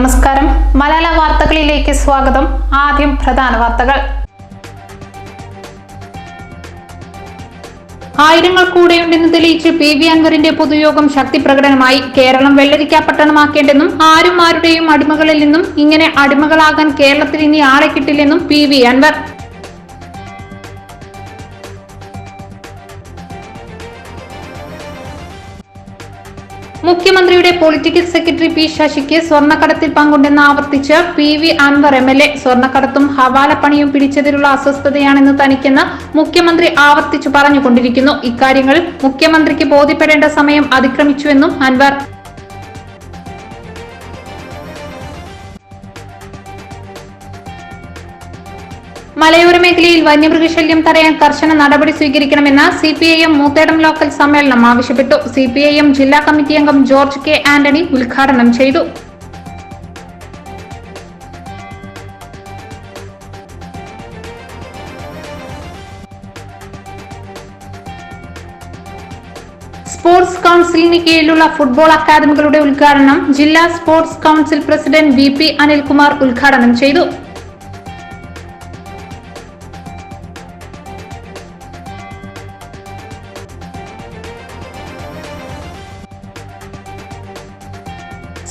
നമസ്കാരം. മലയാള വാർത്തകളിലേക്ക് സ്വാഗതം. ആദ്യം പ്രധാന വാർത്തകൾ. ആയിരങ്ങൾ കൂടെയുണ്ടെന്ന് തെളിയിച്ച് പി വി അൻവറിന്റെ പൊതുയോഗം ശക്തി പ്രകടനമായി കേരളം വെള്ളരിക്കാപ്പട്ടണമാക്കേണ്ടെന്നും ആരും ആരുടെയും അടിമകളിൽ നിന്നും ഇങ്ങനെ അടിമകളാകാൻ കേരളത്തിൽ ഇനി ആളെ കിട്ടില്ലെന്നും പി വി അൻവർ. മുഖ്യമന്ത്രിയുടെ പൊളിറ്റിക്കൽ സെക്രട്ടറി പി ശശിക്ക് സ്വർണക്കടത്തിൽ പങ്കുണ്ടെന്ന് ആവർത്തിച്ച് P V Anvar M L A സ്വർണക്കടത്തും ഹവാലപ്പണിയും പിടിച്ചതിലുള്ള അസ്വസ്ഥതയാണെന്ന് തനിക്കെന്ന് മുഖ്യമന്ത്രി ആവർത്തിച്ചു പറഞ്ഞുകൊണ്ടിരിക്കുന്നു. ഇക്കാര്യങ്ങൾ മുഖ്യമന്ത്രിക്ക് ബോധ്യപ്പെടേണ്ട സമയം അതിക്രമിച്ചുവെന്നും അൻവർ മലയോര മേഖലയിൽ വന്യമൃഗശല്യം തടയാൻ കർശന നടപടി സ്വീകരിക്കണമെന്ന് C P I M Moothedam local സമ്മേളനം ആവശ്യപ്പെട്ടു. സി പി ഐ എം ജില്ലാ കമ്മിറ്റി അംഗം ജോർജ് കെ ആന്റണി ഉദ്ഘാടനം ചെയ്തു. സ്പോർട്സ് കൌൺസിലിന് കീഴിലുള്ള ഫുട്ബോൾ അക്കാദമികളുടെ ഉദ്ഘാടനം ജില്ലാ sports council president V P Anilkumar ഉദ്ഘാടനം ചെയ്തു.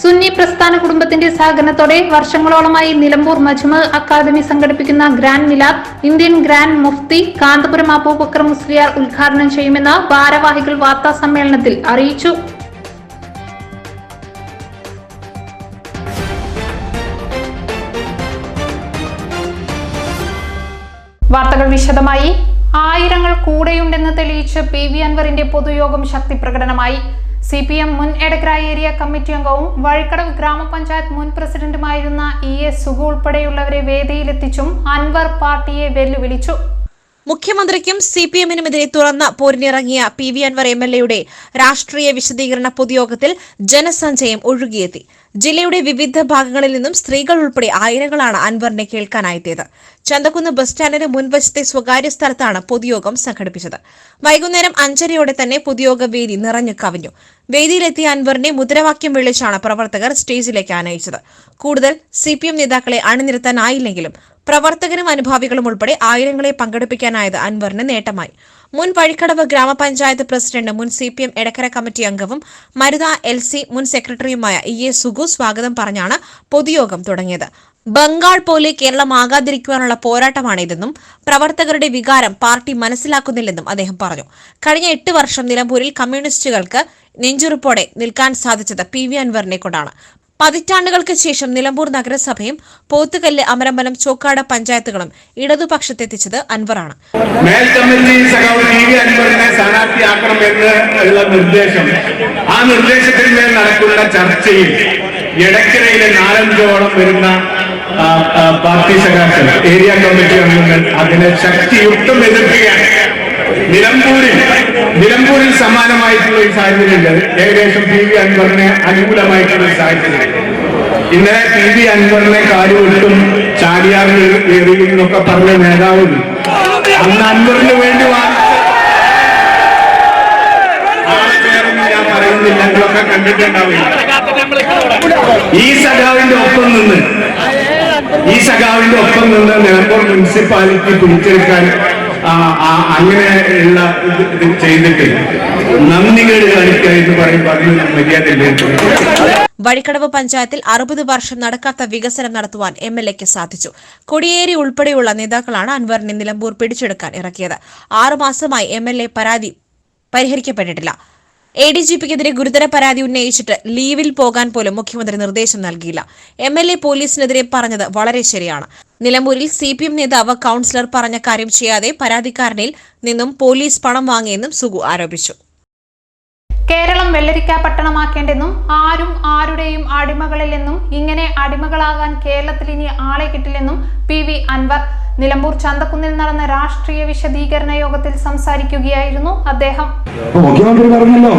സുന്നി പ്രസ്ഥാന കുടുംബത്തിന്റെ സഹകരണത്തോടെ വർഷങ്ങളോളമായി നിലമ്പൂർ മജ്മ അക്കാദമി സംഘടിപ്പിക്കുന്ന grand Milad Indian grand Mufti Kanthapuram Abubakar Musliyar ഉദ്ഘാടനം ചെയ്യുമെന്ന് ഭാരവാഹികൾ വാർത്താ സമ്മേളനത്തിൽ അറിയിച്ചു. വാർത്തകൾ വിശദമായി. ആയിരങ്ങൾ കൂടെയുണ്ടെന്ന് തെളിയിച്ച് പി വി അൻവറിന്റെ പൊതുയോഗം ശക്തി പ്രകടനമായി സി പി എം മുൻ എടക്കര ഏരിയ കമ്മിറ്റി അംഗവും വഴിക്കടവ് ഗ്രാമപഞ്ചായത്ത് മുൻ പ്രസിഡന്റുമായിരുന്ന ഇ എസ് സുഗു ഉൾപ്പെടെയുള്ളവരെ വേദിയിലെത്തിച്ചും അൻവർ പാർട്ടിയെ വെല്ലുവിളിച്ചു. മുഖ്യമന്ത്രിക്കും സി പി എമ്മിനുമെതിരെ തുറന്ന പോരിനിറങ്ങിയ P V Anvar M L എയുടെ രാഷ്ട്രീയ വിശദീകരണ പൊതുയോഗത്തിൽ ജനസഞ്ചയം ഒഴുകിയെത്തി. ജില്ലയുടെ വിവിധ ഭാഗങ്ങളിൽ നിന്നും സ്ത്രീകൾ ഉൾപ്പെടെ ആയിരങ്ങളാണ് അൻവറിനെ കേൾക്കാനായെത്തിയത്. ചന്തക്കുന്ന് ബസ് സ്റ്റാൻഡിന് മുൻവശത്തെ സ്വകാര്യ സ്ഥലത്താണ് പൊതുയോഗം സംഘടിപ്പിച്ചത്. വൈകുന്നേരം അഞ്ചരയോടെ തന്നെ പൊതുയോഗ വേദി നിറഞ്ഞു കവിഞ്ഞു. വേദിയിലെത്തിയ അൻവറിനെ മുദ്രാവാക്യം വിളിച്ചാണ് പ്രവർത്തകർ സ്റ്റേജിലേക്ക് ആനയിച്ചത് കൂടുതൽ സി പി എം നേതാക്കളെ അണിനിരത്താനായില്ലെങ്കിലും പ്രവർത്തകരും അനുഭാവികളും ഉൾപ്പെടെ ആയിരങ്ങളെ പങ്കെടുപ്പിക്കാനായത് അൻവറിന് നേട്ടമായി. മുൻ വഴിക്കടവ് ഗ്രാമപഞ്ചായത്ത് പ്രസിഡന്റ് മുൻ C P M Edakkara committee അംഗവും മരുത എൽ സി മുൻ സെക്രട്ടറിയുമായ ഇ എ സുഗു സ്വാഗതം പറഞ്ഞാണ് പൊതുയോഗം തുടങ്ങിയത്. ബംഗാൾ പോലെ കേരളം പോരാട്ടമാണിതെന്നും പ്രവർത്തകരുടെ വികാരം പാർട്ടി മനസ്സിലാക്കുന്നില്ലെന്നും അദ്ദേഹം പറഞ്ഞു. കഴിഞ്ഞ എട്ട് വർഷം നിലമ്പൂരിൽ കമ്മ്യൂണിസ്റ്റുകൾക്ക് നെഞ്ചുറുപ്പോടെ നിൽക്കാൻ സാധിച്ചത് പി വി അൻവറിനെ കൊണ്ടാണ്. പതിറ്റാണ്ടുകൾക്ക് ശേഷം നിലമ്പൂർ നഗരസഭയും പോത്തുകല്ല് അമരമ്പലം ചോക്കാട് പഞ്ചായത്തുകളും ഇടതുപക്ഷത്തെത്തിച്ചത് അൻവറാണ്. മേൽ കമ്മിറ്റി നിർദ്ദേശം. ആ നടക്കുന്ന ചർച്ചയിൽ നാലഞ്ചോളം വരുന്ന പാർട്ടി ഏരിയ കമ്മിറ്റി അംഗങ്ങൾ അതിനെ ശക്തിയുക്തം എതിർക്കുകയാണ്. നിലമ്പൂരിൽ നിലമ്പൂരിൽ സമാനമായിട്ടുള്ള ഒരു സാഹചര്യമുണ്ട് ഏകദേശം പി വി അൻവറിന് അനുകൂലമായിട്ടുള്ള ഒരു സാഹചര്യം. ഇന്നലെ പി വി അൻവറിനെ കാര്യമൊട്ടും ചാടിയാറിൽ എന്നൊക്കെ പറഞ്ഞ നേതാവും. അന്ന് അൻവറിന് വേണ്ടി ഈ സഖാവിന്റെ ഒപ്പം നിന്ന് ഈ സഖാവിന്റെ ഒപ്പം നിന്ന് നിലമ്പൂർ മുനിസിപ്പാലിറ്റി പിടിച്ചെടുക്കാൻ അങ്ങനെയുള്ള ഇത് ചെയ്തിട്ട് നന്ദികൾ കാണിക്കുക എന്ന് പറയുമ്പോൾ അതിന് മര്യാദ വഴിക്കടവ് പഞ്ചായത്തിൽ അറുപത് വർഷം നടക്കാത്ത വികസനം നടത്തുവാൻ എം എൽ എക്ക് സാധിച്ചു. കൊടിയേരി ഉൾപ്പെടെയുള്ള നേതാക്കളാണ് അൻവറിനെ നിലമ്പൂർ പിടിച്ചെടുക്കാൻ ഇറക്കിയത്. ആറുമാസമായി എം എൽ എ പരാതി പരിഹരിക്കപ്പെട്ടിട്ടില്ല. എ ഡി ജി പിക്കെതിരെ ഗുരുതര പരാതി ഉന്നയിച്ചിട്ട് ലീവിൽ പോകാൻ പോലും മുഖ്യമന്ത്രി നിർദ്ദേശം നൽകിയില്ല. എം എൽ എ പോലീസിനെതിരെ പറഞ്ഞത് വളരെ ശരിയാണ്. നിലമ്പൂരിൽ സി പി എം നേതാവ് കൌൺസിലർ പറഞ്ഞ കാര്യം ചെയ്യാതെ പരാതിക്കാരനിൽ നിന്നും പോലീസ് പണം വാങ്ങിയെന്നും സുഗു ആരോപിച്ചു. കേരളം വെള്ളരിക്ക പട്ടണമാക്കേണ്ടെന്നും ആരും ആരുടെയും അടിമകളില്ലെന്നും ഇങ്ങനെ അടിമകളാകാൻ കേരളത്തിൽ ഇനി ആളെ കിട്ടില്ലെന്നും പി വി അൻവർ. നിലമ്പൂർ ചന്തക്കുന്നിൽ നടന്ന രാഷ്ട്രീയ വിശദീകരണ യോഗത്തിൽ സംസാരിക്കുകയായിരുന്നു അദ്ദേഹം. മുഖ്യമന്ത്രി പറഞ്ഞല്ലോ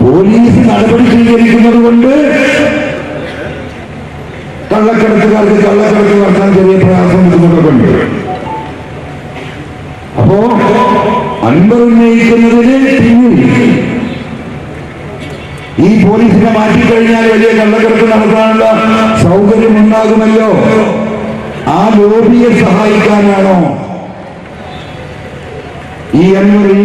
പോലീസ് നടപടി സ്വീകരിക്കുന്നത് കൊണ്ട് കള്ളക്കടത്തുകാർക്ക് കള്ളക്കണക്ക് നടത്താൻ ചെറിയ പ്രയാസം ബുദ്ധിമുട്ടൊക്കെ ഉണ്ട് അപ്പോ പിന്നിൽ ഈ പോലീസിനെ മാറ്റിക്കഴിഞ്ഞാൽ വലിയ കള്ളക്കടത്ത് നടത്താനുള്ള സൗകര്യം ഉണ്ടാകുമല്ലോ ആ ലോബിയെ സഹായിക്കാനാണോ? ഈ അൻവറിൽ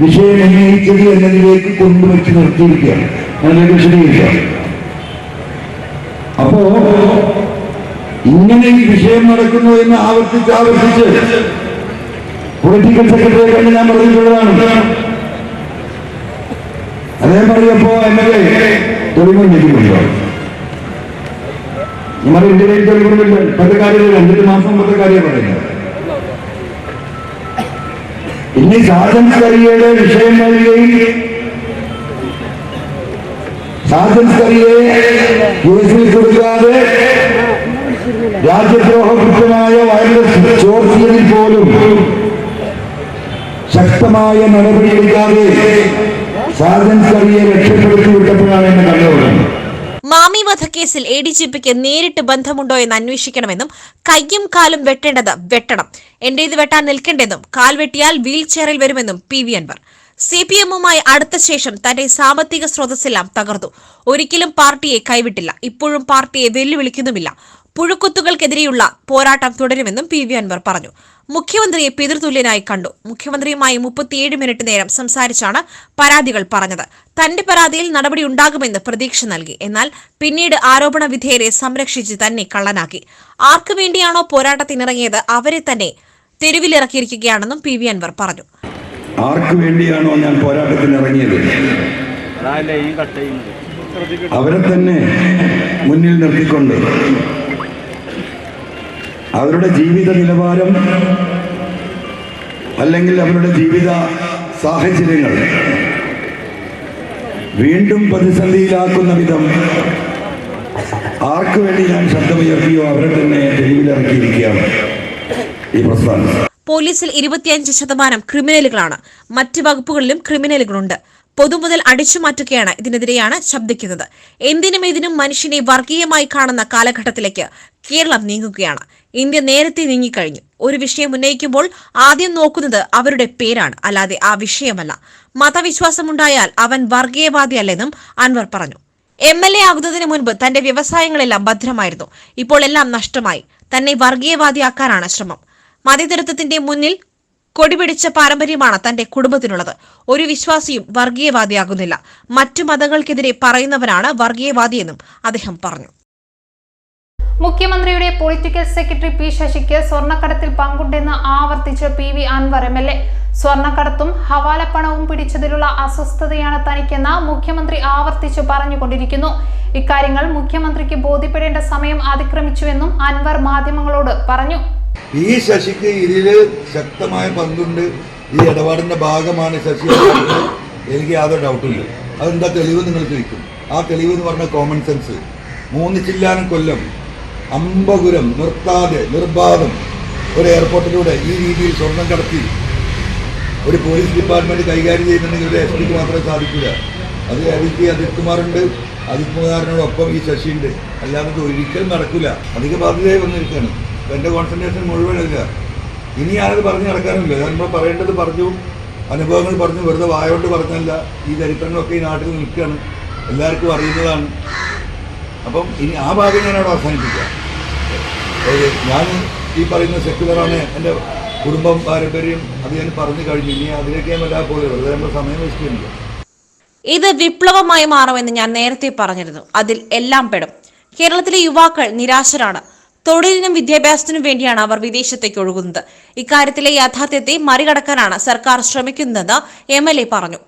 വിഷയം ഉന്നയിച്ചത് എന്നതിലേക്ക് കൊണ്ടുവച്ച് നിർത്തിയിരിക്കുകയാണ്. അതിലേക്ക് വിശദീകരിക്കാം. അപ്പോ ഇങ്ങനെ ഈ വിഷയം നടക്കുന്നു എന്ന് ആവർത്തിച്ച് ആവർത്തിച്ച് പൊളിറ്റിക്കൽ സെക്രട്ടറി കണ്ട് ഞാൻ പറഞ്ഞിട്ടുള്ളതാണ്. അദ്ദേഹം പറഞ്ഞപ്പോ എന്നെ തെളിവ് ലഭിക്കുന്നുണ്ടോ നമ്മുടെ ഇന്ത്യയിൽ തെളിവുകളില്ല പത്ത് കാര്യമില്ല അഞ്ചെട്ട് മാസം മുമ്പത്തെ കാര്യം പറയുന്നത് ഇനി സാജൻ കറിയുടെ വിഷയം വരികയും സാജൻ കറിയെ കേസിൽ കൊടുക്കാതെ രാജ്യദ്രോഹ കൃത്യമായ വൈറസ് ചോർത്തിയതിൽ പോലും ശക്തമായ നടപടിയെടുക്കാതെ സാജൻ കവിയെ രക്ഷപ്പെടുത്തി വിട്ടപ്പോഴാണ് എന്റെ മാമി വധക്കേസിൽ എ ഡി ജി പിക്ക് നേരിട്ട് ബന്ധമുണ്ടോ എന്ന് അന്വേഷിക്കണമെന്നും കയ്യും കാലും വെട്ടേണ്ടത് വെട്ടണം. എന്റെ ഇത് വെട്ടാൻ നിൽക്കേണ്ടെന്നും കാൽ വെട്ടിയാൽ വീൽ ചെയറിൽ വരുമെന്നും P V Anvar. C P എമ്മുമായി അടുത്ത ശേഷം തന്റെ സാമ്പത്തിക സ്രോതസ്സെല്ലാം തകർന്നു. ഒരിക്കലും പാർട്ടിയെ കൈവിട്ടില്ല. ഇപ്പോഴും പാർട്ടിയെ വെല്ലുവിളിക്കുന്നുമില്ല. പുഴുക്കുത്തുകൾക്കെതിരെയുള്ള പോരാട്ടം തുടരുമെന്നും പി വി അൻവർ പറഞ്ഞു. മുഖ്യമന്ത്രിയെ പിതൃതുല്യനായി കണ്ടു. മുഖ്യമന്ത്രിയുമായി മുപ്പത്തിയേഴ് മിനിറ്റ് നേരം സംസാരിച്ചാണ് പരാതികൾ പറഞ്ഞത്. തന്റെ പരാതിയിൽ നടപടി ഉണ്ടാകുമെന്ന് പ്രതീക്ഷ നൽകി. എന്നാൽ പിന്നീട് ആരോപണ വിധേയരെ സംരക്ഷിച്ച് തന്നെ കള്ളനാക്കി. ആർക്കു വേണ്ടിയാണോ പോരാട്ടത്തിനിറങ്ങിയത് അവരെ തന്നെ തെരുവിലിറക്കിയിരിക്കുകയാണെന്നും പി വി അൻവർ പറഞ്ഞു. ആർക്കുവേണ്ടിയാണോ ഞാൻ പോരാട്ടത്തിനിറങ്ങിയത്? അതല്ലേ ഈ കട്ട് അവരെ തന്നെ മുന്നിൽ നിർത്തിക്കൊണ്ട് അവരുടെ ജീവിത നിലവാരം അല്ലെങ്കിൽ അവരുടെ ജീവിത സാഹചര്യങ്ങൾ വീണ്ടും പ്രതിസന്ധിയിലാക്കുന്ന വിധം ആർക്കു വേണ്ടി ഞാൻ ശബ്ദമുയർത്തിയോ അവരെ തന്നെ തെരുവിലിറക്കിയിരിക്കുകയാണ് ഈ പ്രസ്ഥാനം. പോലീസിൽ ഇരുപത്തിയഞ്ച് ശതമാനം ക്രിമിനലുകളാണ്. മറ്റ് വകുപ്പുകളിലും ക്രിമിനലുകളുണ്ട്. പൊതുമുതൽ അടിച്ചുമാറ്റുകയാണ് ഇതിനെതിരെയാണ് ശബ്ദിക്കുന്നത്. എന്തിനും ഇതിനും മനുഷ്യനെ വർഗീയമായി കാണുന്ന കാലഘട്ടത്തിലേക്ക് കേരളം നീങ്ങുകയാണ്. ഇന്ത്യ നേരത്തെ നീങ്ങിക്കഴിഞ്ഞു. ഒരു വിഷയം ഉന്നയിക്കുമ്പോൾ ആദ്യം നോക്കുന്നത് അവരുടെ പേരാണ്. അല്ലാതെ ആ വിഷയമല്ല. മതവിശ്വാസമുണ്ടായാൽ അവൻ വർഗീയവാദിയല്ലെന്നും അൻവർ പറഞ്ഞു. എം എൽ എ ആകുന്നതിന് മുൻപ് തന്റെ വ്യവസായങ്ങളെല്ലാം ഭദ്രമായിരുന്നു. ഇപ്പോൾ എല്ലാം നഷ്ടമായി. തന്നെ വർഗീയവാദിയാക്കാനാണ് ശ്രമം. മതേതരത്വത്തിന്റെ മുന്നിൽ കൊടിപിടിച്ച പാരമ്പര്യമാണ് തന്റെ കുടുംബത്തിനുള്ളത്. ഒരു വിശ്വാസിയും വർഗീയവാദിയാകുന്നില്ല. മറ്റു മതങ്ങൾക്കെതിരെ പറയുന്നവരാണ് വർഗീയവാദിയെന്നും അദ്ദേഹം പറഞ്ഞു. മുഖ്യമന്ത്രിയുടെ പൊളിറ്റിക്കൽ സെക്രട്ടറി പി ശശിക്ക് സ്വർണക്കടത്തിൽ പങ്കുണ്ടെന്ന് ആവർത്തിച്ച് P V Anvar M L A. സ്വർണക്കടത്തും ഹവാലപ്പണവും പിടിച്ചതിലുള്ള അസ്വസ്ഥതയാണ് തനിക്കെന്ന് മുഖ്യമന്ത്രി ആവർത്തിച്ച് പറഞ്ഞുകൊണ്ടിരിക്കുന്നു. ഇക്കാര്യങ്ങൾ മുഖ്യമന്ത്രിക്ക് ബോധ്യപ്പെടേണ്ട സമയം അതിക്രമിച്ചുവെന്നും അൻവർ മാധ്യമങ്ങളോട് പറഞ്ഞു. ഈ ശശിക്ക് ഇതിൽ ശക്തമായ പങ്കുണ്ട്. ഈ ഇടപാടിന്റെ ഭാഗമാണ് ശശി എനിക്ക് യാതൊരു ഡൗട്ടില്ല അതെന്താ തെളിവ് നിങ്ങൾ ചോദിക്കും. ആ തെളിവ് എന്ന് പറഞ്ഞ കോമൺ സെൻസ് മൂന്ന് ചില്ലാനും കൊല്ലം അമ്പകുരം നിർത്താതെ നിർബാധം ഒരു എയർപോർട്ടിലൂടെ ഈ രീതിയിൽ സ്വർണം കടത്തി ഒരു പോലീസ് ഡിപ്പാർട്ട്മെന്റ് കൈകാര്യം ചെയ്യുന്നുണ്ടെങ്കിൽ ഒരു എസ് പിക്ക് മാത്രമേ സാധിക്കില്ല അത് അജിത് അജിത് കുമാറുണ്ട്. അജിത് കുമാറിനോടൊപ്പം ഈ ശശിയുണ്ട്. അല്ലാതെ ഒരിക്കലും നടക്കില്ല അധിക ബാധ്യതയായി വന്നിരിക്കുകയാണ്. എന്റെ കോൺസെൻട്രേഷൻ മുഴുവനില്ല ഇനി ഞാനത് പറഞ്ഞു നടക്കാനില്ല. ഞാൻ ഇപ്പോൾ പറയേണ്ടത് പറഞ്ഞു. അനുഭവങ്ങൾ പറഞ്ഞു. വെറുതെ വായോട്ട് പറഞ്ഞല്ല. ഈ ചരിത്രങ്ങളൊക്കെ ഈ നാട്ടിൽ നിൽക്കുകയാണ് എല്ലാവർക്കും അറിയുന്നതാണ്. അപ്പം ഇനി ആ ഭാഗം ഞാൻ അവിടെ അവസാനിപ്പിക്കാം ഞാൻ ഈ പറയുന്ന സെക്യുലറാണ് എന്റെ കുടുംബം പാരമ്പര്യം അത് ഞാൻ പറഞ്ഞു കഴിഞ്ഞു. ഇനി അതിലേക്ക് ഞാൻ വല്ലാതെ പോയി വെറുതെ നമ്മൾ സമയം ചെയ്യുന്നില്ല. ഇത് വിപ്ലവമായി മാറുമെന്ന് ഞാൻ നേരത്തെ പറഞ്ഞിരുന്നു. അതിൽ എല്ലാം പെടും. കേരളത്തിലെ യുവാക്കൾ നിരാശരാണ്. തൊഴിലിനും വിദ്യാഭ്യാസത്തിനും വേണ്ടിയാണ് അവർ വിദേശത്തേക്ക് ഒഴുകുന്നത്. ഇക്കാര്യത്തിലെ യാഥാർത്ഥ്യത്തെ മറികടക്കാനാണ് സർക്കാർ ശ്രമിക്കുന്നതെന്ന് എം എൽ എ പറഞ്ഞു.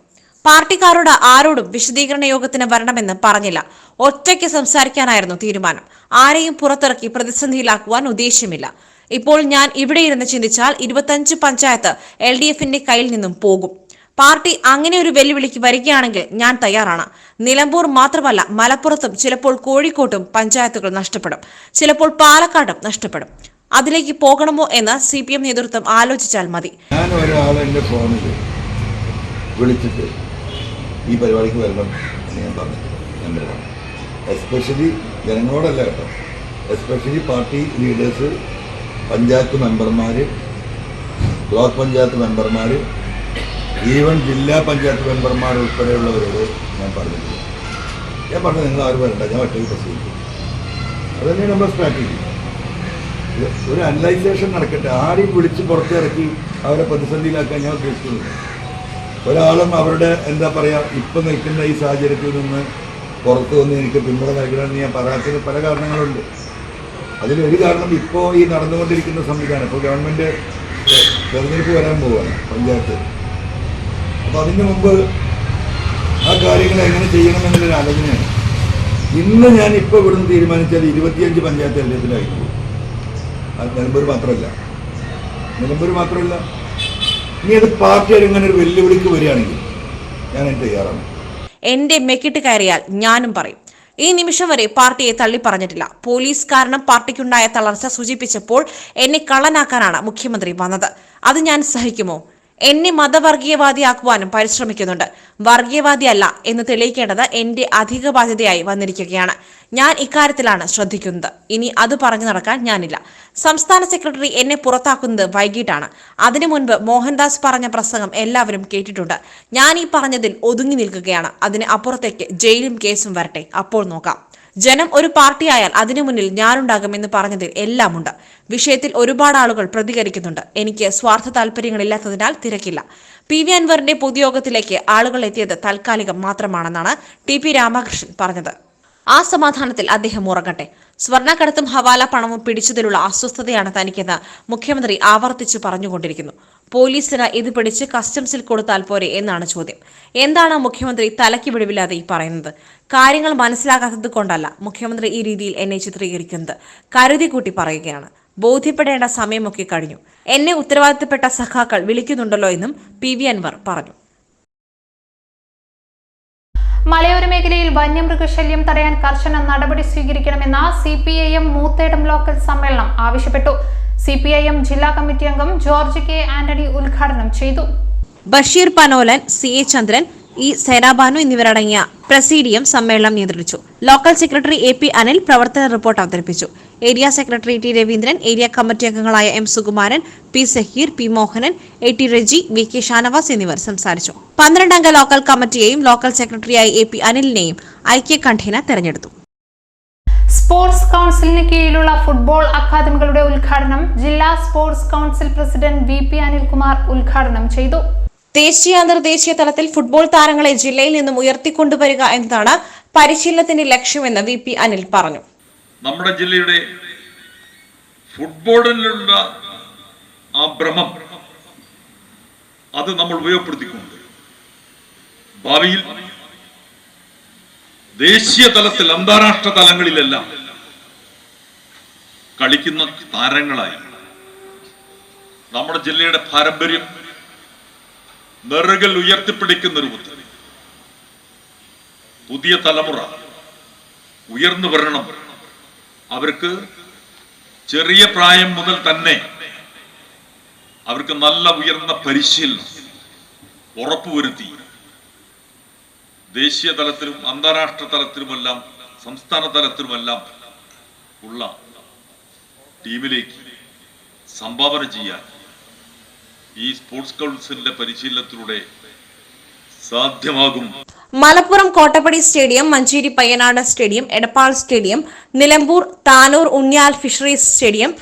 പാർട്ടിക്കാരോട് ആരോടും വിശദീകരണ യോഗത്തിന് വരണമെന്ന് പറഞ്ഞില്ല. ഒറ്റയ്ക്ക് സംസാരിക്കാനായിരുന്നു തീരുമാനം. ആരെയും പുറത്തിറക്കി പ്രതിസന്ധിയിലാക്കുവാൻ ഉദ്ദേശ്യമില്ല. ഇപ്പോൾ ഞാൻ ഇവിടെ ഇരുന്ന് ചിന്തിച്ചാൽ ഇരുപത്തഞ്ച് പഞ്ചായത്ത് എൽ ഡി എഫിന്റെ കയ്യിൽ നിന്നും പോകും. പാർട്ടി അങ്ങനെ ഒരു വെല്ലുവിളിക്ക് വരികയാണെങ്കിൽ ഞാൻ തയ്യാറാണ്. നിലമ്പൂർ മാത്രമല്ല മലപ്പുറത്തും ചിലപ്പോൾ കോഴിക്കോട്ടും പഞ്ചായത്തുകൾ നഷ്ടപ്പെടും. ചിലപ്പോൾ പാലക്കാടും നഷ്ടപ്പെടും. അതിലേക്ക് പോകണമോ എന്ന് സി പി എം നേതൃത്വം ആലോചിച്ചാൽ മതി. ഞാൻ ഈ പരിപാടിക്ക് വരണം ഞാൻ പറഞ്ഞു. എസ്പെഷ്യലി ജനങ്ങളോടല്ല കേട്ടോ. എസ്പെഷ്യലി പാർട്ടി ലീഡേഴ്സ് പഞ്ചായത്ത് മെമ്പർമാർ ബ്ലോക്ക് പഞ്ചായത്ത് മെമ്പർമാർ ഈവൻ ജില്ലാ പഞ്ചായത്ത് മെമ്പർമാർ ഉൾപ്പെടെയുള്ളവരോട് ഞാൻ പറഞ്ഞിട്ടില്ല ഞാൻ പറഞ്ഞത് നിങ്ങൾ ആരും വരണ്ട ഞാൻ ഒറ്റയ്ക്ക് പ്രസംഗിക്കും. അത് നമ്മൾ നമ്മുടെ സ്ട്രാറ്റജി ഒരു അനലൈസേഷൻ നടക്കട്ടെ. ആരെയും വിളിച്ച് പുറത്തിറക്കി അവരെ പ്രതിസന്ധിയിലാക്കാൻ ഞാൻ ഉദ്ദേശിക്കുന്നില്ല. ഒരാളും അവരുടെ എന്താ പറയുക ഇപ്പം നിൽക്കുന്ന ഈ സാഹചര്യത്തിൽ നിന്ന് പുറത്തു വന്ന് എനിക്ക് പിന്തുണ നൽകണമെന്ന് ഞാൻ പറയാത്തതിന് പല കാരണങ്ങളുണ്ട്. അതിലൊരു കാരണം ഇപ്പോൾ ഈ നടന്നുകൊണ്ടിരിക്കുന്ന സംവിധാനം ഇപ്പോൾ ഗവൺമെന്റ് തെരഞ്ഞെടുപ്പ് വരാൻ പോവുകയാണ് പഞ്ചായത്ത്. അപ്പോൾ അതിന് മുമ്പ് ആ കാര്യങ്ങൾ എങ്ങനെ ചെയ്യണമെന്നുള്ളൊരു ആലോചനയാണ്. ഇന്ന് ഞാൻ ഇപ്പോൾ ഇവിടുന്ന് തീരുമാനിച്ചാൽ ഇരുപത്തിയഞ്ച് പഞ്ചായത്ത് എല്ലത്തിലായിരുന്നു അത് നിലമ്പൂർ മാത്രമല്ല. നിലമ്പൂർ മാത്രമല്ല. ഇനി അത് പാർട്ടി ഇങ്ങനെ ഒരു വെല്ലുവിളിക്ക് വരികയാണെങ്കിൽ ഞാൻ അതിന് തയ്യാറാണ്. എന്റെ മെക്കിട്ട് കയറിയാൽ ഞാനും പറയും. ഈ നിമിഷം വരെ പാർട്ടിയെ തള്ളി പറഞ്ഞിട്ടില്ല. പോലീസ് കാരണം പാർട്ടിക്കുണ്ടായ തളർച്ച സൂചിപ്പിച്ചപ്പോൾ എന്നെ കള്ളനാക്കാനാണ് മുഖ്യമന്ത്രി വന്നത്. അത് ഞാൻ സഹിക്കുമോ? എന്നെ മതവർഗീയവാദിയാക്കുവാനും പരിശ്രമിക്കുന്നുണ്ട്. വർഗീയവാദിയല്ല എന്ന് തെളിയിക്കേണ്ടത് എന്റെ അധിക ബാധ്യതയായി വന്നിരിക്കുകയാണ്. ഞാൻ ഇക്കാര്യത്തിലാണ് ശ്രദ്ധിക്കുന്നത്. ഇനി അത് പറഞ്ഞു നടക്കാൻ ഞാനില്ല. സംസ്ഥാന സെക്രട്ടറി എന്നെ പുറത്താക്കുന്നത് വൈകിട്ടാണ്. അതിനു മുൻപ് മോഹൻദാസ് പറഞ്ഞ പ്രസംഗം എല്ലാവരും കേട്ടിട്ടുണ്ട്. ഞാൻ ഈ പറഞ്ഞതിൽ ഒതുങ്ങി നിൽക്കുകയാണ്. അതിന് അപ്പുറത്തേക്ക് ജയിലും കേസും വരട്ടെ. അപ്പോൾ നോക്കാം. ജനം ഒരു പാർട്ടിയായാൽ അതിനു മുന്നിൽ ഞാനുണ്ടാകുമെന്ന് പറഞ്ഞതിൽ എല്ലാമുണ്ട്. വിഷയത്തിൽ ഒരുപാട് ആളുകൾ പ്രതികരിക്കുന്നുണ്ട്. എനിക്ക് സ്വാർത്ഥ താല്പര്യങ്ങളില്ലാത്തതിനാൽ തിരക്കില്ല. പി വി അൻവറിന്റെ പൊതുയോഗത്തിലേക്ക് ആളുകൾ എത്തിയത് താൽക്കാലികം മാത്രമാണെന്നാണ് ടി പി രാമകൃഷ്ണൻ പറഞ്ഞത്. ആ സമാധാനത്തിൽ അദ്ദേഹം ഉറങ്ങട്ടെ. സ്വർണക്കടത്തും ഹവാല പണവും പിടിച്ചതിലുള്ള അസ്വസ്ഥതയാണ് തനിക്കെന്ന് മുഖ്യമന്ത്രി ആവർത്തിച്ചു പറഞ്ഞുകൊണ്ടിരിക്കുന്നു. പോലീസിന് ഇത് പിടിച്ച് കസ്റ്റംസിൽ കൊടുത്താൽ പോരെ എന്നാണ് ചോദ്യം. എന്താണ് മുഖ്യമന്ത്രി തലയ്ക്ക് വിടിവില്ലാതെ ഈ പറയുന്നത്? കാര്യങ്ങൾ മനസ്സിലാകാത്തത് കൊണ്ടല്ല മുഖ്യമന്ത്രി ഈ രീതിയിൽ എന്നെ ചിത്രീകരിക്കുന്നത്. കരുതി കൂട്ടി പറയുകയാണ്. ബോധ്യപ്പെടേണ്ട സമയമൊക്കെ കഴിഞ്ഞു. എന്നെ ഉത്തരവാദിത്തപ്പെട്ട സഖാക്കൾ വിളിക്കുന്നുണ്ടല്ലോ എന്നും പി വി അൻവർ പറഞ്ഞു. മലയോര മേഖലയിൽ വന്യമൃഗശല്യം തടയാൻ കർശന നടപടി സ്വീകരിക്കണമെന്ന C P I M Moothedam local സമ്മേളനം ആവശ്യപ്പെട്ടു. സി പി ഐ എം ജില്ലാ കമ്മിറ്റി അംഗം ജോർജ് കെ ആന്റണി ഉദ്ഘാടനം ചെയ്തു. Basheer Panolan C A Chandran E Senabanu എന്നിവരടങ്ങിയ പ്രസീഡിയം സമ്മേളനം നിയന്ത്രിച്ചു. Local secretary A P Anil പ്രവർത്തന റിപ്പോർട്ട് അവതരിപ്പിച്ചു. Area secretary T Raveendran area committee അംഗങ്ങളായ M Sukumaran P Saheer P Mohanan A T Reji V K Shanavas എന്നിവർ സംസാരിച്ചു. പന്ത്രണ്ടംഗ local കമ്മിറ്റിയെയും ലോക്കൽ സെക്രട്ടറിയായി എ പി അനിലിനെയും ഐക്യകണ്ഠേന തെരഞ്ഞെടുത്തു. സ്പോർട്സ് കൗൺസിലിന് കീഴിലുള്ള ഫുട്ബോൾ അക്കാദമികളുടെ ഉദ്ഘാടനം ജില്ലാ sports council president V P Anilkumar ഉദ്ഘാടനം ചെയ്തു. ദേശീയ അന്തർദേശീയ തലത്തിൽ ഫുട്ബോൾ താരങ്ങളെ ജില്ലയിൽ നിന്നും ഉയർത്തിക്കൊണ്ടുവരിക എന്നതാണ് പരിശീലനത്തിന്റെ ലക്ഷ്യമെന്ന് വി പി അനിൽ പറഞ്ഞു. നമ്മുടെ ജില്ലയുടെ ഫുട്ബോളിലുള്ള ആ ഭ്രമം അത് നമ്മൾ ഉപയോഗപ്പെടുത്തിക്കൊണ്ട് ഭാവിയിൽ ദേശീയ തലത്തിൽ അന്താരാഷ്ട്ര തലങ്ങളിലെല്ലാം കളിക്കുന്ന താരങ്ങളായി. നമ്മുടെ ജില്ലയുടെ പാരമ്പര്യം നെറുകൾ ഉയർത്തിപ്പിടിക്കുന്ന രൂപത്തിൽ പുതിയ തലമുറ ഉയർന്നു വരണം. അവർക്ക് ചെറിയ പ്രായം മുതൽ തന്നെ അവർക്ക് നല്ല ഉയർന്ന പരിശീലനം ഉറപ്പുവരുത്തി ദേശീയ തലത്തിലും അന്താരാഷ്ട്ര തലത്തിലുമെല്ലാം സംസ്ഥാന തലത്തിലുമെല്ലാം ഉള്ള ടീമിലേക്ക് സംഭാവന ചെയ്യാൻ ഈ സ്പോർട്സ് കൗൺസിലിന്റെ പരിശീലനത്തിലൂടെ സാധ്യമാകും. Malappuram Kottappadi stadium Manjeri Payyanad stadium Edappal stadium Nilambur Tanur Unniyal fisheries stadium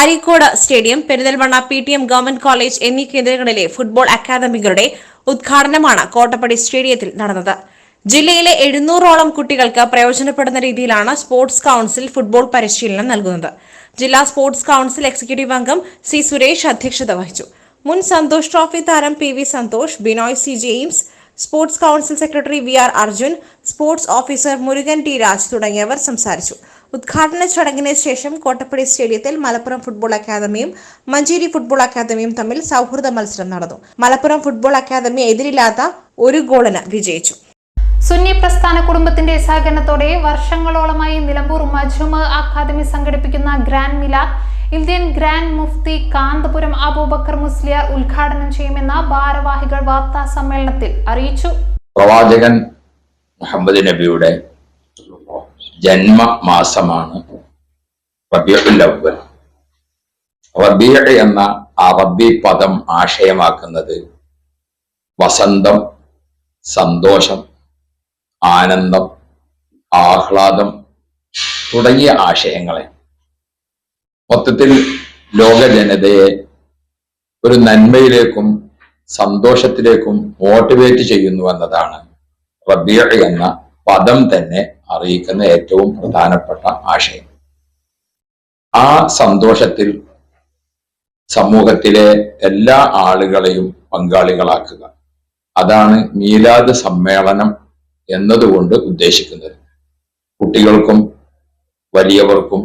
Areekode stadium Perinthalmanna P T M government college എന്നീ കേന്ദ്രങ്ങളിലെ ഫുട്ബോൾ അക്കാദമികളുടെ ഉദ്ഘാടനമാണ് കോട്ടപ്പടി സ്റ്റേഡിയത്തിൽ നടന്നത്. ജില്ലയിലെ എഴുന്നൂറോളം കുട്ടികൾക്ക് പ്രയോജനപ്പെടുന്ന രീതിയിലാണ് സ്പോർട്സ് കൌൺസിൽ ഫുട്ബോൾ പരിശീലനം നൽകുന്നത്. ജില്ലാ സ്പോർട്സ് കൌൺസിൽ എക്സിക്യൂട്ടീവ് അംഗം സി സുരേഷ് അധ്യക്ഷത വഹിച്ചു. മുൻ സന്തോഷ് ട്രോഫി താരം P V Santosh Binoy C James sports council secretary V R Arjun sports officer Murugan T Raj തുടങ്ങിയവർ സംസാരിച്ചു. ഉദ്ഘാടന ചടങ്ങിന് ശേഷം കോട്ടപ്പടി സ്റ്റേഡിയത്തിൽ മലപ്പുറം ഫുട്ബോൾ അക്കാദമിയും മഞ്ചേരി ഫുട്ബോൾ അക്കാദമിയും തമ്മിൽ സൗഹൃദ മത്സരം നടന്നു. മലപ്പുറം ഫുട്ബോൾ അക്കാദമി എതിരില്ലാത്ത ഒരു ഗോളിന് വിജയിച്ചു. സുന്നി പ്രസ്ഥാന കുടുംബത്തിന്റെ സഹകരണത്തോടെ വർഷങ്ങളോളമായി നിലമ്പൂർ മജുമ അക്കാദമി സംഘടിപ്പിക്കുന്ന grand Milad Indian grand Mufti Kanthapuram Abubakar Musliyar ഉദ്ഘാടനം ചെയ്യുമെന്ന ഭാരവാഹികൾ വാർത്താ സമ്മേളനത്തിൽ അറിയിച്ചു. പ്രവാചകൻ മുഹമ്മദ് നബിയുടെ ജന്മ മാസമാണ് എന്ന അറബി പദം ആശയമാക്കുന്നത് വസന്തം സന്തോഷം ആനന്ദം ആഹ്ലാദം തുടങ്ങിയ ആശയങ്ങളെ. മൊത്തത്തിൽ ലോക ജനതയെ ഒരു നന്മയിലേക്കും സന്തോഷത്തിലേക്കും മോട്ടിവേറ്റ് ചെയ്യുന്നു എന്നതാണ് റബിയ എന്ന പദം തന്നെ അറിയിക്കുന്ന ഏറ്റവും പ്രധാനപ്പെട്ട ആശയം. ആ സന്തോഷത്തിൽ സമൂഹത്തിലെ എല്ലാ ആളുകളെയും പങ്കാളികളാക്കുക. അതാണ് മീലാദ് സമ്മേളനം എന്നതുകൊണ്ട് ഉദ്ദേശിക്കുന്നത്. കുട്ടികൾക്കും വലിയവർക്കും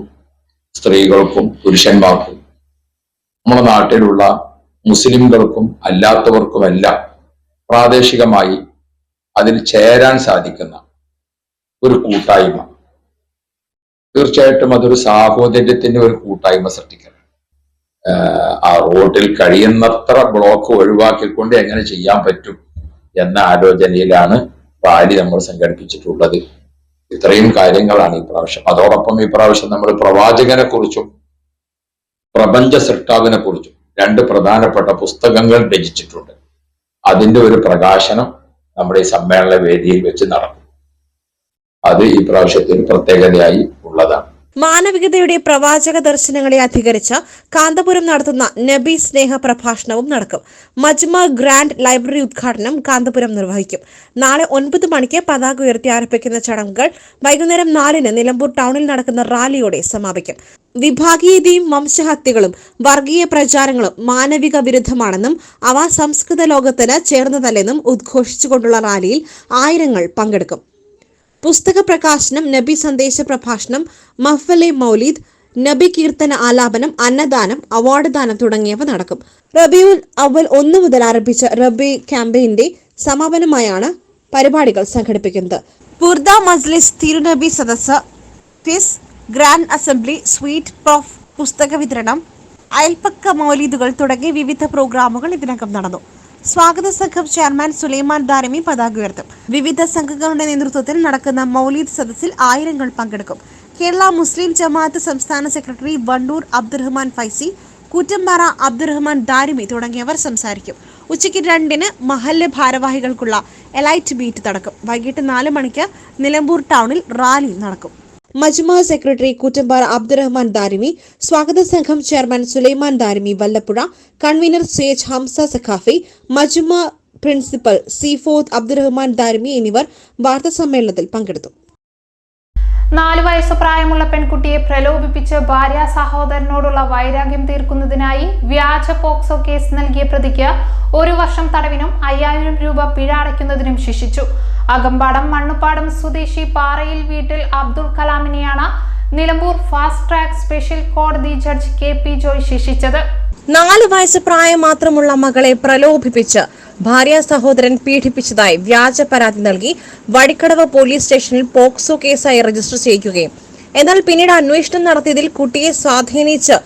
സ്ത്രീകൾക്കും പുരുഷന്മാർക്കും നമ്മുടെ നാട്ടിലുള്ള മുസ്ലിംകൾക്കും അല്ലാത്തവർക്കുമെല്ലാം പ്രാദേശികമായി അതിൽ ചേരാൻ സാധിക്കുന്ന ഒരു കൂട്ടായ്മ. തീർച്ചയായിട്ടും അതൊരു സാഹോദര്യത്തിന്റെ ഒരു കൂട്ടായ്മ സൃഷ്ടിക്കണം. ആ റോഡിൽ കഴിയുന്നത്ര ബ്ലോക്ക് ഒഴിവാക്കിക്കൊണ്ട് എങ്ങനെ ചെയ്യാൻ പറ്റും എന്ന ആലോചനയിലാണ് റാലി നമ്മൾ സംഘടിപ്പിച്ചിട്ടുള്ളത്. ഇത്രയും കാര്യങ്ങളാണ് ഈ പ്രാവശ്യം. അതോടൊപ്പം ഈ പ്രാവശ്യം നമ്മൾ പ്രവാചകനെ കുറിച്ചും പ്രപഞ്ച സൃഷ്ടാവിനെ കുറിച്ചും രണ്ട് പ്രധാനപ്പെട്ട പുസ്തകങ്ങൾ രചിച്ചിട്ടുണ്ട്. അതിന്റെ ഒരു പ്രകാശനം നമ്മുടെ ഈ സമ്മേളന വേദിയിൽ വെച്ച് നടക്കും. അത് ഈ പ്രാവശ്യത്തിൽ പ്രത്യേകതയായി ഉള്ളതാണ്. മാനവികതയുടെ പ്രവാചക ദർശനങ്ങളെ അധികരിച്ച് കാന്തപുരം നടത്തുന്ന നബി സ്നേഹ പ്രഭാഷണവും നടക്കും. മജ്മ ഗ്രാൻഡ് ലൈബ്രറി ഉദ്ഘാടനം കാന്തപുരം നിർവഹിക്കും. നാളെ ഒൻപത് മണിക്ക് പതാക ഉയർത്തി ആരംഭിക്കുന്ന ചടങ്ങുകൾ വൈകുന്നേരം നാലിന് നിലമ്പൂർ ടൗണിൽ നടക്കുന്ന റാലിയോടെ സമാപിക്കും. വിഭാഗീയതയും വംശഹത്യകളും വർഗീയ പ്രചാരങ്ങളും മാനവിക വിരുദ്ധമാണെന്നും അവ സംസ്കൃത ലോകത്തിന് ചേർന്നതല്ലെന്നും ഉദ്ഘോഷിച്ചുകൊണ്ടുള്ള റാലിയിൽ ആയിരങ്ങൾ പങ്കെടുക്കും. പുസ്തക പ്രകാശനം നബി സന്ദേശ പ്രഭാഷണം മഫലെ മൗലീദ് നബി കീർത്തന ആലാപനം അന്നദാനം അവാർഡ് ദാനം തുടങ്ങിയവ നടക്കും. റബിയുൽ അവൽ ഒന്ന് മുതൽ ആരംഭിച്ച റബി ക്യാമ്പയിന്റെ സമാപനമായാണ് പരിപാടികൾ സംഘടിപ്പിക്കുന്നത്. ബുർദ മസ്ലിസ് തിരുനബി സദസ് ഫിസ് ഗ്രാൻഡ് അസംബ്ലി സ്വീറ്റ് പ്രോഫ് പുസ്തക വിതരണം അയൽപ്പക്ക മൗലീദുകൾ തുടങ്ങി വിവിധ പ്രോഗ്രാമുകൾ ഇതിനകം നടന്നു. സ്വാഗത സംഘം ചെയർമാൻ സുലൈമാൻ ദാരമി പതാക ഉയർത്തും. വിവിധ സംഘങ്ങളുടെ നേതൃത്വത്തിൽ നടക്കുന്ന മൗലീദ് സദസ്സിൽ ആയിരങ്ങൾ പങ്കെടുക്കും. കേരള മുസ്ലിം ജമാഅത്ത് സംസ്ഥാന സെക്രട്ടറി വണ്ടൂർ അബ്ദുറഹ്മാൻ ഫൈസി കൂറ്റമ്പാറ അബ്ദുറഹ്മാൻ ദാരിമി തുടങ്ങിയവർ സംസാരിക്കും. ഉച്ചയ്ക്ക് രണ്ടിന് മഹല്ല് ഭാരവാഹികൾക്കുള്ള എലൈറ്റ് ബീറ്റ് നടക്കും. വൈകിട്ട് നാല് മണിക്ക് നിലമ്പൂർ ടൗണിൽ റാലി നടക്കും. മജ്മ സെക്രട്ടറി കൂറ്റമ്പാറ അബ്ദുറഹ്മാൻ ദാരിമി സ്വാഗത സംഘം ചെയർമാൻ സുലൈമാൻ ദാരിമി വല്ലപ്പുഴ കൺവീനർ സേജ് ഹംസ സഖാഫി മജ്മ പ്രിൻസിപ്പൽ സീഫോദ് അബ്ദുറഹ്മാൻ ദാരിമി എന്നിവർ വാർത്താസമ്മേളനത്തിൽ പങ്കെടുത്തു. നാല് വയസ്സ് പ്രായമുള്ള പെൺകുട്ടിയെ പ്രലോഭിപ്പിച്ച് ഭാര്യ സഹോദരനോടുള്ള വൈരാഗ്യം തീർക്കുന്നതിനായി വ്യാജ പോക്സോ കേസ് നൽകിയ പ്രതിക്ക് ഒരു വർഷം തടവിനും അയ്യായിരം രൂപ പിഴ അടയ്ക്കുന്നതിനും ശിക്ഷിച്ചു. അകമ്പാടം മണ്ണുപ്പാടം സ്വദേശി പാറയിൽ വീട്ടിൽ അബ്ദുൾ കലാമിനെയാണ് നിലമ്പൂർ ഫാസ്റ്റ് ട്രാക്ക് സ്പെഷ്യൽ കോടതി ജഡ്ജ് കെ പി ജോയ് ശിക്ഷിച്ചത്. നാല് വയസ്സ് പ്രായം മാത്രമുള്ള മകളെ പ്രലോഭിപ്പിച്ച് ഭാര്യ സഹോദരൻ പീഡിപ്പിച്ചതായി വ്യാജ പരാതി നൽകി വടിക്കടവ് പോലീസ് സ്റ്റേഷനിൽ പോക്സോ കേസായി രജിസ്റ്റർ ചെയ്യിക്കുകയും. എന്നാൽ പിന്നീട് അന്വേഷണം നടത്തിയതിൽ കുട്ടിയെ സ്വാധീനിച്ച്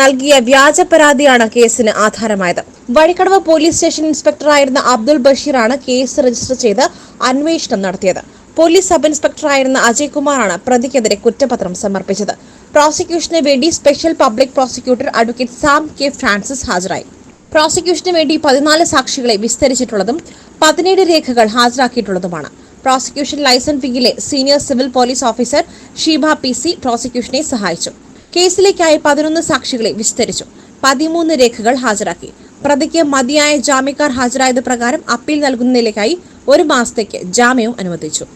നൽകിയ വ്യാജ പരാതിയാണ് കേസിന് ആധാരമായത്. വഴിക്കടവ് പോലീസ് സ്റ്റേഷൻ ഇൻസ്പെക്ടറായിരുന്ന അബ്ദുൾ ബഷീറാണ് കേസ് രജിസ്റ്റർ ചെയ്ത് അന്വേഷണം നടത്തിയത്. പോലീസ് സബ് ഇൻസ്പെക്ടറായിരുന്ന അജയ് കുമാറാണ് പ്രതിക്കെതിരെ കുറ്റപത്രം സമർപ്പിച്ചത്. പ്രോസിക്യൂഷന് വേണ്ടി special public prosecutor advocate Sam K Francis ഹാജരായി. പ്രോസിക്യൂഷന് വേണ്ടി പതിനാല് സാക്ഷികളെ വിസ്തരിച്ചിട്ടുള്ളതും പതിനേഴ് രേഖകൾ ഹാജരാക്കിയിട്ടുള്ളതുമാണ്. Prosecution liaison വിങ്ങിലെ senior civil police officer Sheeba P C പ്രോസിക്യൂഷനെ സഹായിച്ചു. കേസിലേക്കായി പതിനൊന്ന് സാക്ഷികളെ വിസ്തരിച്ചു. പതിമൂന്ന് രേഖകൾ ഹാജരാക്കി. പ്രതിക്ക് മതിയായ ജാമ്യക്കാർ ഹാജരായത് പ്രകാരം അപ്പീൽ നൽകുന്നതിലേക്കായി ഒരു മാസത്തേക്ക് ജാമ്യവും അനുവദിച്ചു.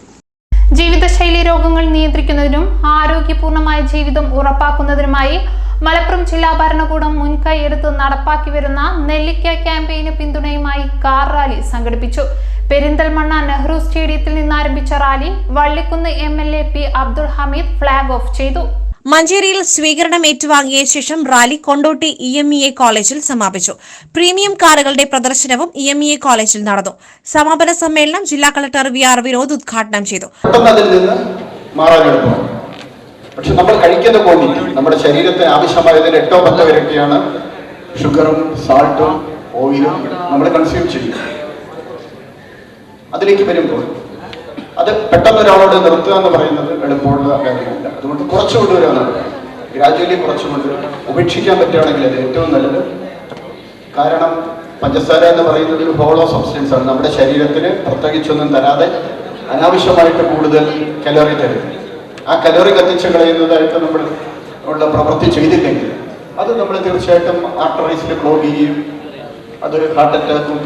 ജീവിതശൈലി രോഗങ്ങൾ നിയന്ത്രിക്കുന്നതിനും ആരോഗ്യപൂർണമായ ജീവിതം ഉറപ്പാക്കുന്നതിനുമായി മലപ്പുറം ജില്ലാ ഭരണകൂടം മുൻകൈയെടുത്ത് നടപ്പാക്കി വരുന്ന നെല്ലിക്ക ക്യാമ്പയിന് പിന്തുണയുമായി കാർ റാലി സംഘടിപ്പിച്ചു. പെരിന്തൽമണ്ണ നെഹ്റു സ്റ്റേഡിയത്തിൽ നിന്ന് ആരംഭിച്ച rally Vallikkunnu M L A P Abdul Hameed flag off ചെയ്തു. മഞ്ചേരിയിൽ സ്വീകരണം ഏറ്റുവാങ്ങിയ ശേഷം rally Kondotty E M E A കോളേജിൽ സമാപിച്ചു. പ്രീമിയം കാറുകളുടെ പ്രദർശനവും ഇ എം ഇ എ കോളേജിൽ നടന്നു. സമാപന സമ്മേളനം ജില്ലാ കളക്ടർ വി ആർ വിനോദ് ഉദ്ഘാടനം ചെയ്തു പെട്ടെന്ന് അതിൽ നിന്ന് മാറാൻ എളുപ്പമാണ് പക്ഷെ നമ്മൾ കഴിക്കുന്ന ക്വാണ്ടിറ്റി നമ്മുടെ ശരീരത്തിന് ആവശ്യമായതിൽ എട്ടോ പത്തോ ഇരട്ടിയാണ് ഷുഗറും സാൾട്ടും ഓയിലും നമ്മൾ കൺസ്യൂം ചെയ്യും. അതിലേക്ക് വരുമ്പോൾ അത് പെട്ടെന്ന് ഒരാളോട് നിർത്തുക എന്ന് പറയുന്നത് എളുപ്പമുള്ള കാര്യമല്ല. അതുകൊണ്ട് കുറച്ച് കൊണ്ടുവരിക ഗ്രാജുവലി കുറച്ച് കൊണ്ടുവരിക ഉപേക്ഷിക്കാൻ പറ്റുകയാണെങ്കിൽ അത് ഏറ്റവും നല്ലത്. കാരണം പഞ്ചസാര എന്ന് പറയുന്നത് ഒരു ഹോളോ സബ്സ്റ്റൻസ് ആണ്. നമ്മുടെ ശരീരത്തിന് പ്രത്യേകിച്ചൊന്നും തരാതെ അനാവശ്യമായിട്ട് കൂടുതൽ കലോറി തരും. ആ കലോറി കത്തിച്ച് കളയുന്നതായിട്ട് നമ്മൾ ഉള്ള പ്രവൃത്തി ചെയ്തില്ലെങ്കിൽ അത് നമ്മൾ തീർച്ചയായിട്ടും ആർട്ടറീസിൽ ബ്ലോക്ക് ചെയ്യുകയും അതൊരു ഹാർട്ട് അറ്റാക്കും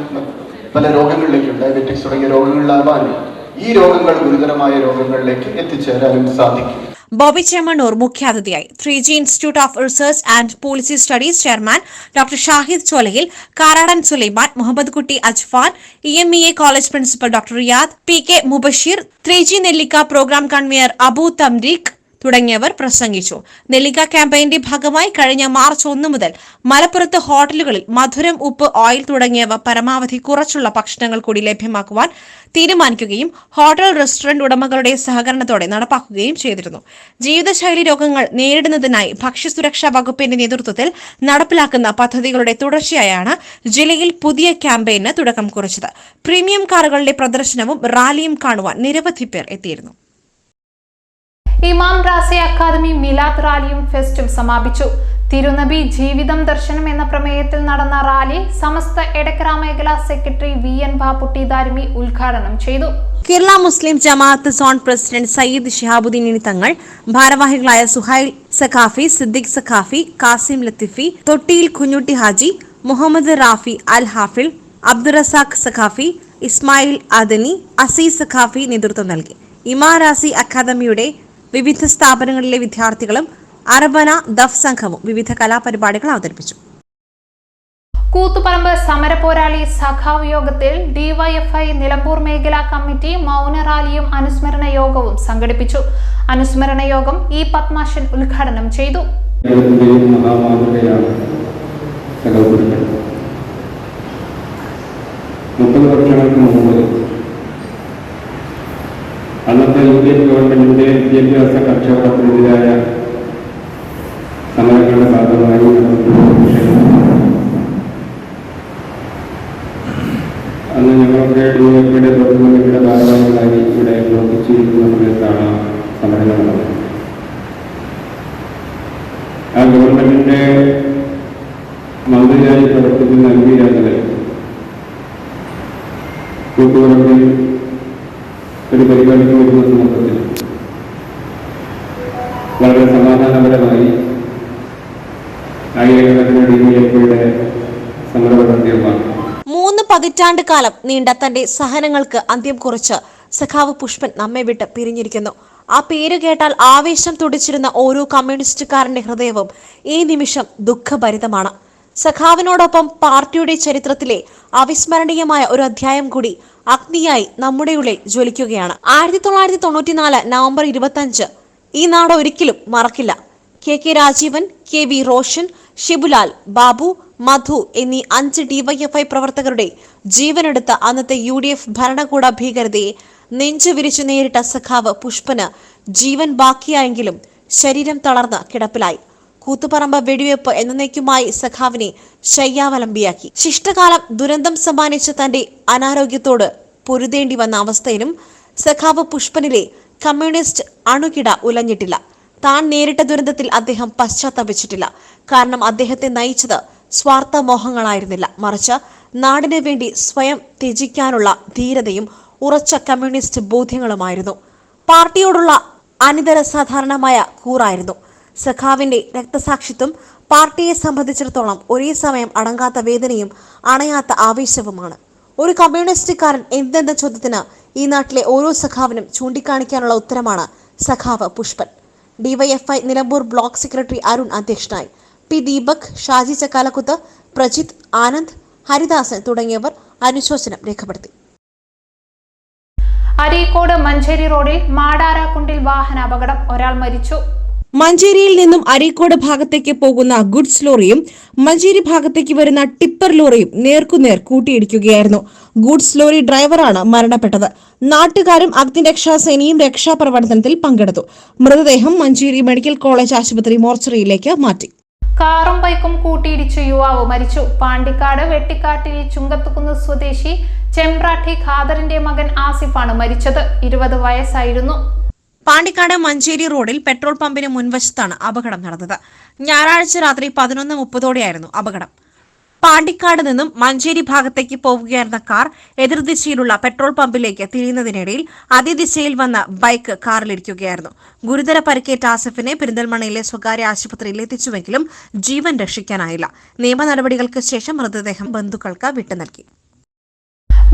പല രോഗങ്ങളിലേക്കും ഡയബറ്റിക്സ് തുടങ്ങിയ രോഗങ്ങളിലാവാനും ഈ രോഗങ്ങൾ ഗുരുതരമായ രോഗങ്ങളിലേക്ക് എത്തിച്ചേരാനും സാധിക്കും. ബോബി ചേമണ്ണൂർ മുഖ്യാതിഥിയായി. Three G institute of research and policy studies chairman doctor Shahid Cholayil Karadan Sulaiman Muhammed Kutty Ajfan E M E A college principal doctor Riyad P K Mubasheer three G Nellikka program convener Abu Tamreeq തുടങ്ങിയവർ പ്രസംഗിച്ചു. നെല്ലിക്ക ക്യാമ്പയിന്റെ ഭാഗമായി കഴിഞ്ഞ March ഒന്ന് മുതൽ മലപ്പുറത്ത് ഹോട്ടലുകളിൽ മധുരം ഉപ്പ് ഓയിൽ തുടങ്ങിയവ പരമാവധി കുറച്ചുള്ള ഭക്ഷണങ്ങൾ കൂടി ലഭ്യമാക്കുവാൻ തീരുമാനിക്കുകയും ഹോട്ടൽ റെസ്റ്റോറന്റ് ഉടമകളുടെ സഹകരണത്തോടെ നടപ്പാക്കുകയും ചെയ്തിരുന്നു. ജീവിതശൈലി രോഗങ്ങൾ നേരിടുന്നതിനായി ഭക്ഷ്യസുരക്ഷാ വകുപ്പിന്റെ നേതൃത്വത്തിൽ നടപ്പിലാക്കുന്ന പദ്ധതികളുടെ തുടർച്ചയായാണ് ജില്ലയിൽ പുതിയ ക്യാമ്പയിന് തുടക്കം കുറിച്ചത്. പ്രീമിയം കാറുകളുടെ പ്രദർശനവും റാലിയും കാണുവാൻ നിരവധി പേർ എത്തിയിരുന്നു. ഇമാം റാസെ അക്കാദമി മിലാദ് റാലിയും ഫെസ്റ്റും സമാപിച്ചു. തിരുനബി ജീവിതം ദർശനം എന്ന പ്രമേയത്തിൽ നടന്ന റാലി സമസ്ത എടക്കര മേഖലാ secretary V N Bapputty Darimi ഉദ്ഘാടനം ചെയ്തു. കേരള മുസ്ലിം ജമാഅത്ത് സോൺ പ്രസിഡന്റ് സയ്യിദ് ഷിഹാബുദ്ദീൻ ഇനി തങ്ങൾ ഭാരവാഹികളായ സുഹൈൽ സഖാഫി സിദ്ദിഖ് സഖാഫി കാസിം ലത്തിഫി തൊട്ടിയിൽ കുഞ്ഞുട്ടി ഹാജി മുഹമ്മദ് റാഫി അൽ ഹാഫിൽ അബ്ദുറസാഖ് സഖാഫി ഇസ്മായിൽ അദനി അസീസ് സഖാഫി നേതൃത്വം നൽകി. ഇമാറാസി അക്കാദമിയുടെ വിവിധ സ്ഥാപനങ്ങളിലെ വിദ്യാർത്ഥികളും അറബന ദഫ് സംഘവും വിവിധ കലാപരിപാടികൾ അവതരിപ്പിച്ചു. കൂത്തുപറമ്പ് സമരപോരാളി സഖാവ് യോഗത്തിൽ ഡിവൈഎഫ്ഐ നിലമ്പൂർ മേഖലാ കമ്മിറ്റി മൗന റാലിയും അനുസ്മരണ യോഗവും സംഘടിപ്പിച്ചു. അനുസ്മരണ യോഗം ഇ പത്മാശൻ ഉദ്ഘാടനം ചെയ്തു. മഹാമാതൃകയാണ് മുപ്പത് വർഷങ്ങൾക്ക് മുമ്പ് അന്നത്തെ യു ഡി എഫ് ഗവൺമെന്റിന്റെ വിദ്യാഭ്യാസ കച്ചവടത്തിനെതിരായ സമരങ്ങളുടെ ഭാഗമായി അന്ന് ഞങ്ങളൊക്കെ ഡി എഫിയുടെ പ്രവർത്തനങ്ങളുടെ ഭാഗമായി ഇവിടെ പ്രവർത്തിച്ചിരിക്കുന്ന സമയത്താണ് സമരങ്ങൾ നടന്നത്. ആ ഗവൺമെന്റിന്റെ മന്ത്രിയായി പ്രവർത്തിക്കുന്ന എം പി രാജുവൻ കൂട്ടുപറമ്പിൽ ഒരു പരിപാടിക്ക് വരുന്ന സന്ദർഭത്തിൽ വളരെ സമാധാനപരമായി ആയിരക്കണക്കിന് ഡി മൂന്ന് പതിറ്റാണ്ട് കാലം നീണ്ട തന്റെ സഹനങ്ങൾക്ക് അന്ത്യം കുറിച്ച് സഖാവ് പുഷ്പൻ നമ്മെ വിട്ട് പിരിഞ്ഞിരിക്കുന്നു. ആ പേര് കേട്ടാൽ ആവേശം തുടിച്ചിരുന്ന ഓരോ കമ്മ്യൂണിസ്റ്റുകാരന്റെ ഹൃദയവും ഈ നിമിഷം ദുഃഖഭരിതമാണ്. സഖാവിനോടൊപ്പം പാർട്ടിയുടെ ചരിത്രത്തിലെ അവിസ്മരണീയമായ ഒരു അധ്യായം കൂടി അഗ്നിയായി നമ്മുടെ ഉള്ളിൽ ജ്വലിക്കുകയാണ്. ആയിരത്തി തൊള്ളായിരത്തി തൊണ്ണൂറ്റിനാല് നവംബർ ഇരുപത്തഞ്ച് ഈ നാട് ഒരിക്കലും മറക്കില്ല. K K Rajeevan K V Roshan Shibulal Babu Madhu എന്നീ അഞ്ച് ഡിവൈഎഫ്ഐ പ്രവർത്തകരുടെ ജീവനെടുത്ത അന്നത്തെ യു ഡി എഫ് ഭരണകൂട ഭീകരതയെ നെഞ്ചു വിരിച്ചു നേരിട്ട സഖാവ് പുഷ്പന് ജീവൻ ബാക്കിയായെങ്കിലും ശരീരം തളർന്ന് കിടപ്പിലായി. കൂത്തുപറമ്പ് വെടിവെപ്പ് എന്നേക്കുമായി സഖാവിനെ ശയ്യാവലംബിയാക്കി. ശിഷ്ടകാലം ദുരന്തം സമ്മാനിച്ച തന്റെ അനാരോഗ്യത്തോട് പൊരുതേണ്ടി വന്ന അവസ്ഥയിലും സഖാവ് പുഷ്പനിലെ കമ്മ്യൂണിസ്റ്റ് അണുകിട ഉലഞ്ഞിട്ടില്ല. താൻ നേരിട്ട ദുരന്തത്തിൽ അദ്ദേഹം പശ്ചാത്തപിച്ചിട്ടില്ല. കാരണം അദ്ദേഹത്തെ നയിച്ചത് സ്വാർത്ഥ മോഹങ്ങളായിരുന്നില്ല മറിച്ച് നാടിനു വേണ്ടി സ്വയം ത്യജിക്കാനുള്ള ധീരതയും ഉറച്ച കമ്മ്യൂണിസ്റ്റ് ബോധ്യങ്ങളുമായിരുന്നു. പാർട്ടിയോടുള്ള അനിതര സാധാരണമായ കൂറായിരുന്നു. സഖാവിന്റെ രക്തസാക്ഷിത്വം പാർട്ടിയെ സംബന്ധിച്ചിടത്തോളം ഒരേ സമയം അടങ്ങാത്ത വേദനയും അണയാത്ത ആവേശവുമാണ്. ഒരു കമ്മ്യൂണിസ്റ്റുകാരൻ എന്തെന്ന ചോദ്യത്തിന് ഈ നാട്ടിലെ ഓരോ സഖാവിനും ചൂണ്ടിക്കാണിക്കാനുള്ള ഉത്തരമാണ് സഖാവ് Pushpan. DYFI Nilambur block secretary Arun അധ്യക്ഷനായി. പി ദീപക് ഷാജി ചക്കാലക്കുത്ത് പ്രജിത് ആനന്ദ് ഹരിദാസൻ തുടങ്ങിയവർ അനുശോചനം രേഖപ്പെടുത്തി. അരീക്കോട് മഞ്ചേരി റോഡിൽ മാടാരാക്കുണ്ടിൽ വാഹനാപകടം. ഒരാൾ മരിച്ചു. മഞ്ചേരിയിൽ നിന്നും അരീക്കോട് ഭാഗത്തേക്ക് പോകുന്ന ഗുഡ്സ് ലോറിയും മഞ്ചേരി ഭാഗത്തേക്ക് വരുന്ന ടിപ്പർ ലോറിയും നേർക്കുനേർ കൂട്ടിയിടിക്കുകയായിരുന്നു. ഗുഡ്സ് ലോറി ഡ്രൈവറാണ് മരണപ്പെട്ടത്. നാട്ടുകാരും അഗ്നിരക്ഷാ സേനയും രക്ഷാപ്രവർത്തനത്തിൽ പങ്കെടുത്തു. മൃതദേഹം മഞ്ചേരി മെഡിക്കൽ കോളേജ് ആശുപത്രി മോർച്ചറിയിലേക്ക് മാറ്റി. കാറും ബൈക്കും കൂട്ടിയിടിച്ച് യുവാവ് മരിച്ചു. പാണ്ടിക്കാട് വെട്ടിക്കാട്ടിൽ ചുങ്കത്തുകുന്ന് സ്വദേശി ചെമ്പ്രാട്ടി ഖാദറിന്റെ മകൻ ആസിഫാണ് മരിച്ചത്. ഇരുപത് വയസ്സായിരുന്നു. പാണ്ടിക്കാട് മഞ്ചേരി റോഡിൽ പെട്രോൾ പമ്പിന് മുൻവശത്താണ് അപകടം നടന്നത്. ഞായറാഴ്ച രാത്രി പതിനൊന്ന് മുപ്പതോടെയായിരുന്നു അപകടം. പാണ്ടിക്കാട് നിന്നും മഞ്ചേരി ഭാഗത്തേക്ക് പോവുകയായിരുന്ന കാർ എതിർദിശയിലുള്ള പെട്രോൾ പമ്പിലേക്ക് തിരിയുന്നതിനിടയിൽ അതേ ദിശയിൽ വന്ന ബൈക്ക് കാറിലിരിക്കുകയായിരുന്നു. ഗുരുതര പരിക്കേറ്റ ആസിഫിനെ പെരിന്തൽമണ്ണയിലെ സ്വകാര്യ ആശുപത്രിയിൽ എത്തിച്ചുവെങ്കിലും ജീവൻ രക്ഷിക്കാനായില്ല. നിയമ നടപടികൾക്ക് ശേഷം മൃതദേഹം ബന്ധുക്കൾക്ക് വിട്ടു നൽകി.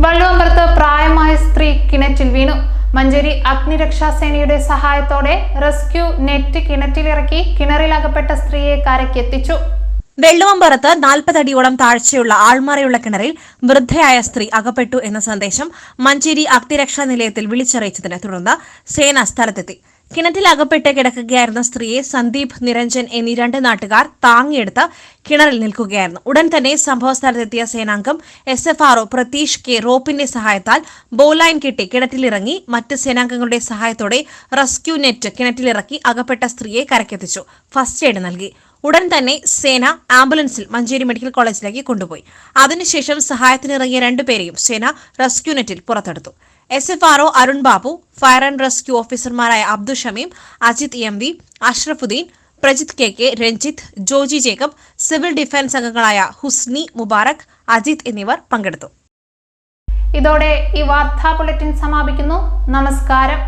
വള്ളുവമ്പലത്ത് പ്രായമായ സ്ത്രീ കിണറ്റിൽ വീണു. മഞ്ചേരി അഗ്നിരക്ഷാസേനയുടെ സഹായത്തോടെ റെസ്ക്യൂ നെറ്റ് കിണറ്റിലിറക്കി കിണറിലകപ്പെട്ട സ്ത്രീയെ കരയ്ക്കെത്തിച്ചു. വെള്ളുവമ്പറത്ത് നാൽപ്പതടിയോളം താഴ്ചയുള്ള ആൾമറയുള്ള കിണറിൽ വൃദ്ധയായ സ്ത്രീ അകപ്പെട്ടു എന്ന സന്ദേശം മഞ്ചേരി അഗ്നിരക്ഷാ നിലയത്തിൽ വിളിച്ചറിയിച്ചതിനെ തുടർന്ന് സേന സ്ഥലത്തെത്തി. കിണറ്റിൽ അകപ്പെട്ട് കിടക്കുകയായിരുന്ന സ്ത്രീയെ സന്ദീപ് നിരഞ്ജൻ എന്നീ രണ്ട് നാട്ടുകാർ താങ്ങിയെടുത്ത് കിണറിൽ നിൽക്കുകയായിരുന്നു. ഉടൻ തന്നെ സംഭവ സ്ഥലത്തെത്തിയ സേനാംഗം S F RO Pratheesh K റോപ്പിന്റെ സഹായത്താൽ ബോലൈൻ കെട്ടി കിണറ്റിലിറങ്ങി മറ്റ് സേനാംഗങ്ങളുടെ സഹായത്തോടെ റെസ്ക്യൂ നെറ്റ് കിണറ്റിലിറക്കി അകപ്പെട്ട സ്ത്രീയെ കരക്കെത്തിച്ചു ഫസ്റ്റ് എയ്ഡ് നൽകി. ഉടൻ തന്നെ സേന ആംബുലൻസിൽ മഞ്ചേരി മെഡിക്കൽ കോളേജിലേക്ക് കൊണ്ടുപോയി. അതിനുശേഷം സഹായത്തിനിറങ്ങിയ രണ്ടുപേരെയും സേന റെസ്ക്യൂ നെറ്റിൽ പുറത്തെടുത്തു. S F RO Arun Babu fire and rescue ഓഫീസർമാരായ Abdul Shameem Ajith M V Ashrafuddin Prajith K K Ranjith Joji Jacob civil defence അംഗങ്ങളായ ഹുസ്നി മുബാറക് അജിത് എന്നിവർ പങ്കെടുത്തു. ഇതോടെ ഈ വാർത്താ ബുള്ളറ്റിൻ സമാപിക്കുന്നു. നമസ്കാരം.